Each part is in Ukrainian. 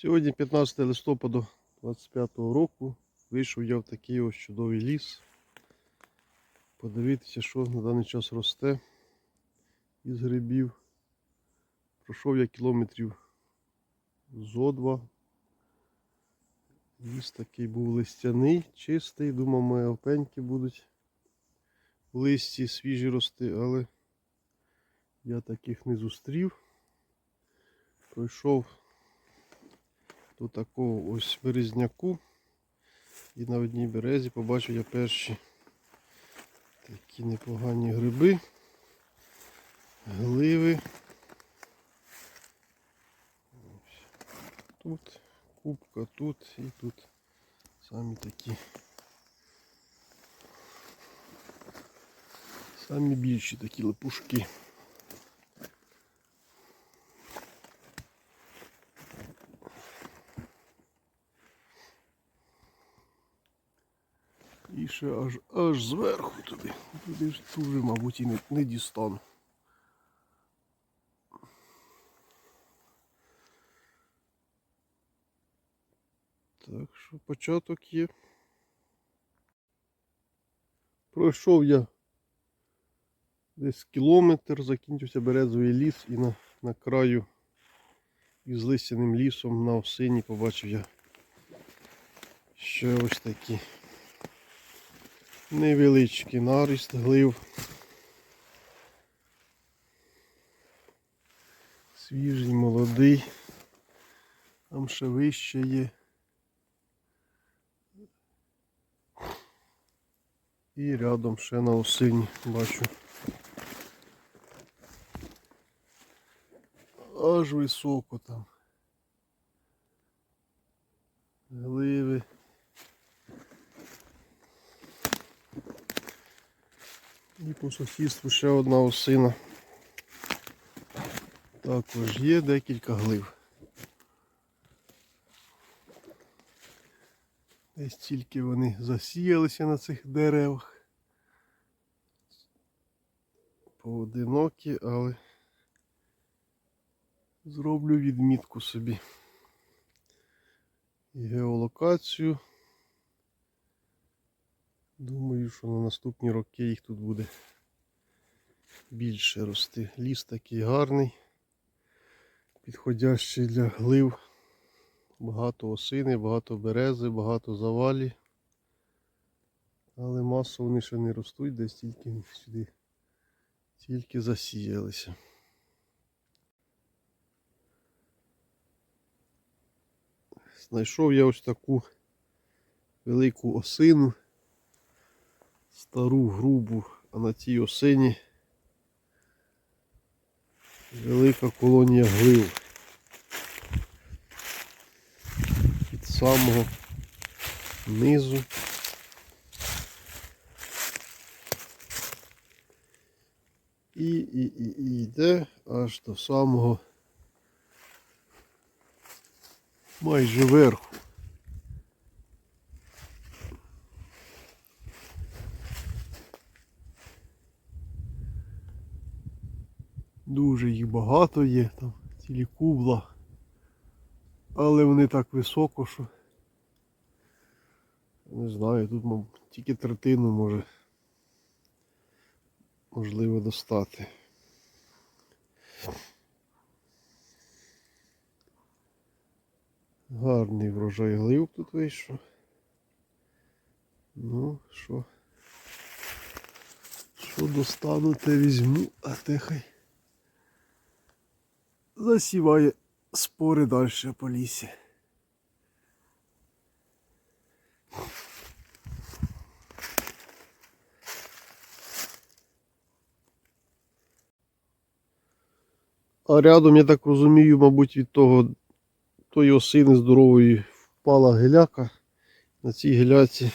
Сьогодні 15 листопада 25 року вийшов я в такий ось чудовий ліс. Подивитися, що на даний час росте із грибів. Пройшов я кілометрів зо два. Ліс такий був листяний, чистий. Думав, мої опеньки будуть в листі свіжі рости, але я таких не зустрів. Пройшов до такого ось березняку. І на одній березі побачив я перші такі непогані гриби, гливи. Тут кубка, тут і тут самі такі. Самі більші такі лепушки. І ще аж аж зверху туди. Туди ж дуже, мабуть, і не, не дістану. Так що початок є. Пройшов я десь кілометр, закінчився березовий ліс і на, на краю із листяним лісом на осині побачив я ще ось такі невеличкий наріст глив. Свіжий, молодий. Там ще вище є. І рядом ще на осині бачу. Аж високо там. Гливи. І по сусідству ще одна осина. Також є декілька глив. Десь тільки вони засіялися на цих деревах. Поодинокі, але зроблю відмітку собі. І геолокацію. Думаю, що на наступні роки їх тут буде більше рости. Ліс такий гарний, підходящий для глив. Багато осини, багато берези, багато завалі. Але масово вони ще не ростуть, десь тільки сюди тільки засіялися. Знайшов я ось таку велику осину стару грубу, а на цій осині велика колонія глив. Від самого низу. І, і, і, і йде аж до самого майже верху. Дуже їх багато є, там цілі кубла. Але вони так високо, що не знаю, тут мабуть, тільки третину може можливо достати. Гарний врожай глив тут вийшов. Ну, що? Що достану, те візьму, а те хай засіває спори далі по лісі. А рядом, я так розумію, мабуть, від того тої осини здорової впала геляка. На цій геляці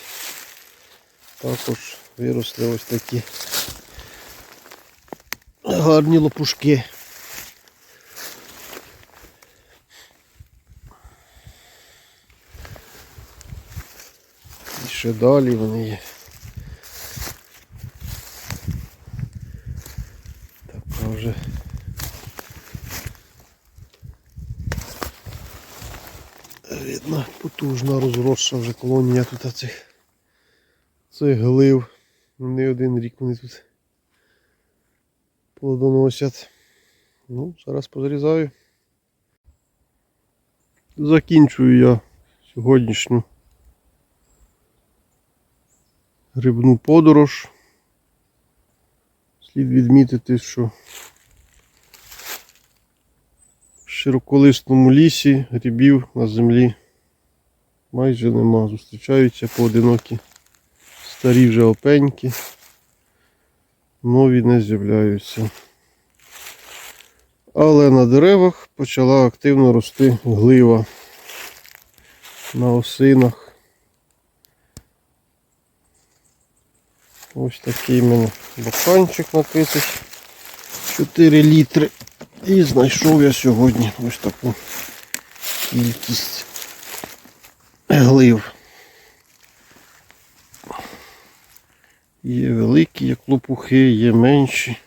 також виросли ось такі гарні лопушки. Ще далі вони є. Така вже Видно, потужна розросша вже колонія тут цих цих глив. Не один рік вони тут плодоносять. Ну, зараз позрізаю. Закінчую я сьогоднішню грибну подорож. Слід відмітити, що в широколисному лісі грибів на землі майже нема. Зустрічаються поодинокі старі вже опеньки, нові не з'являються. Але на деревах почала активно рости глива на осинах. Ось такий в мене боканчик на 34 літри. І знайшов я сьогодні ось таку кількість глив. Є великі, як лопухи, є менші,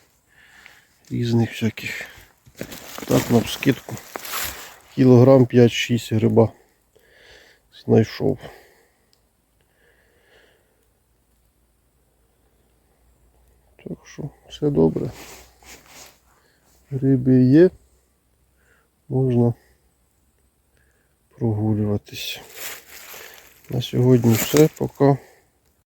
різних всяких. Так, на вскидку. Кілограм 5-6 гриба знайшов. Так що все добре. Риби є. Можна прогулюватись. На сьогодні все. Пока.